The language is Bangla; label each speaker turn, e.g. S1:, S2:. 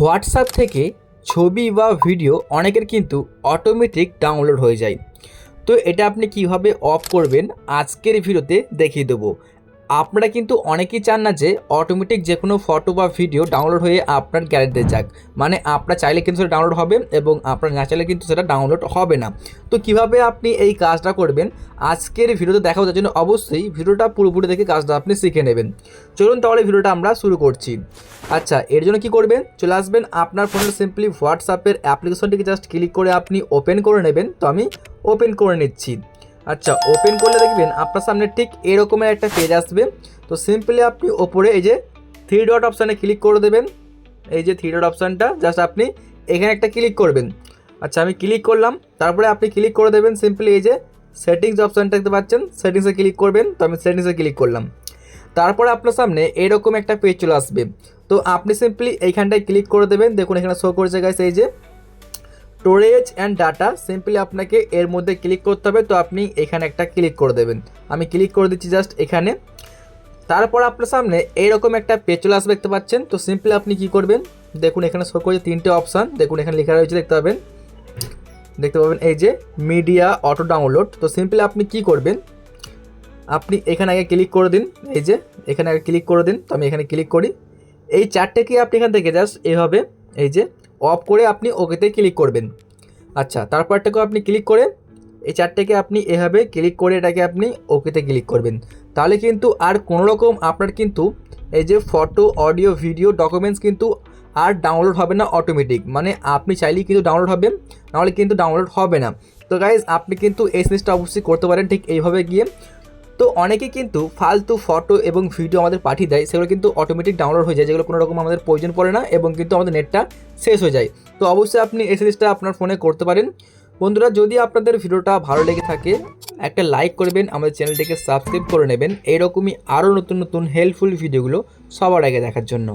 S1: হোয়াটসঅ্যাপ থেকে ছবি বা ভিডিও অনেকের কিন্তু অটোমেটিক ডাউনলোড হয়ে যায়। তো এটা আপনি কীভাবে অফ করবেন, আজকের ভিডিওতে দেখিয়ে দেবো। আপনারা কিন্তু অনেকেই চান না যে অটোমেটিক যে কোনো ফটো বা ভিডিও ডাউনলোড হয়ে আপনার গ্যালারিতে যাক। মানে আপনার চাইলে কিন্তু সেটা ডাউনলোড হবে এবং আপনার না চাইলে কিন্তু সেটা ডাউনলোড হবে না। তো কীভাবে আপনি এই কাজটা করবেন? আজকের ভিডিওতে দেখা যার জন্য অবশ্যই ভিডিওটা পুরোপুরি দেখে কাজটা আপনি শিখে নেবেন। চলুন তাহলে ভিডিওটা আমরা শুরু করছি। আচ্ছা এর জন্য কি করবেন? চলে আসবেন আপনার ফোনের সিম্পলি হোয়াটসঅ্যাপের অ্যাপ্লিকেশনটিকে জাস্ট ক্লিক করে আপনি ওপেন করে নেবেন। তো আমি ওপেন করে নিচ্ছি। আচ্ছা ওপেন করলে দেখবেন আপনার সামনে ঠিক এরকমের একটা পেজ আসবে। তো সিম্পলি আপনি ওপরে এই যে থ্রি ডট অপশানে ক্লিক করে দেবেন। এই যে থ্রি ডট অপশানটা জাস্ট আপনি এখানে একটা ক্লিক করবেন। আচ্ছা আমি ক্লিক করলাম, তারপরে আপনি ক্লিক করে দেবেন সিম্পলি এই যে সেটিংস অপশানটা দেখতে পাচ্ছেন সেটিংসে ক্লিক করবেন, তো আমি সেটিংসে ক্লিক করলাম। তারপরে আপনার সামনে এরকম একটা পেজ চলে আসবে। তো আপনি সিম্পলি এইখানটায় ক্লিক করে দেবেন, দেখুন এখানে শো করছে গাইস এই যে স্টোরেজ অ্যান্ড ডাটা সিম্পলি আপনাকে এর মধ্যে ক্লিক করতে হবে, তো আপনি এখানে একটা ক্লিক করে দেবেন। আমি ক্লিক করে দিচ্ছি জাস্ট এখানে। তারপর আপনার সামনে এইরকম একটা পেজ চলে আসবে, দেখতে পাচ্ছেন? তো সিম্পলি আপনি কি করবেন? দেখুন, এখানে শো করছে তিনটে অপশান। দেখুন, এখানে লেখা রয়েছে, দেখতে পাবেন। দেখতে পাবেন এই যে, মিডিয়া অটো ডাউনলোড। তো সিম্পলি আপনি কি করবেন? আপনি এখানে আগে ক্লিক করে দিন। এই যে, এখানে আগে ক্লিক করে দিন। তো আমি এখানে ক্লিক করি। এই চারটেকে আপনি এখান থেকে জাস্ট এভাবে, এই যে অফ করে আপনি ওকেতে ক্লিক করবেন। আচ্ছা তারপরটাকেও আপনি ক্লিক করে এই চারটেকে আপনি এভাবে ক্লিক করে এটাকে আপনি ওকেতে ক্লিক করবেন। তাহলে কিন্তু আর কোনো রকম আপনার কিন্তু এই যে ফটো, অডিও, ভিডিও, ডকুমেন্টস কিন্তু আর ডাউনলোড হবে না অটোমেটিক। মানে আপনি চাইলেই কিন্তু ডাউনলোড হবে, নাহলে কিন্তু ডাউনলোড হবে না। তো গাইজ আপনি কিন্তু এই জিনিসটা অবশ্যই করতে পারেন ঠিক এইভাবে গিয়ে। তো অনেকে কিন্তু ফালতু ফটো এবং ভিডিও আমাদের পাঠিয়ে দেয়, সেগুলো কিন্তু অটোমেটিক ডাউনলোড হয়ে যায়, যেগুলো কোনো রকম আমাদের প্রয়োজন পড়ে না এবং কিন্তু আমাদের নেটটা শেষ হয়ে যায়। তো অবশ্যই আপনি এই সিরিজটা আপনার ফোনে করতে পারেন। বন্ধুরা, যদি আপনাদের ভিডিওটা ভালো লেগে থাকে, একটা লাইক করবেন, আমাদের চ্যানেলটিকে সাবস্ক্রাইব করে নেবেন। এইরকমই আরও নতুন নতুন হেল্পফুল ভিডিওগুলো সবার আগে দেখার জন্য।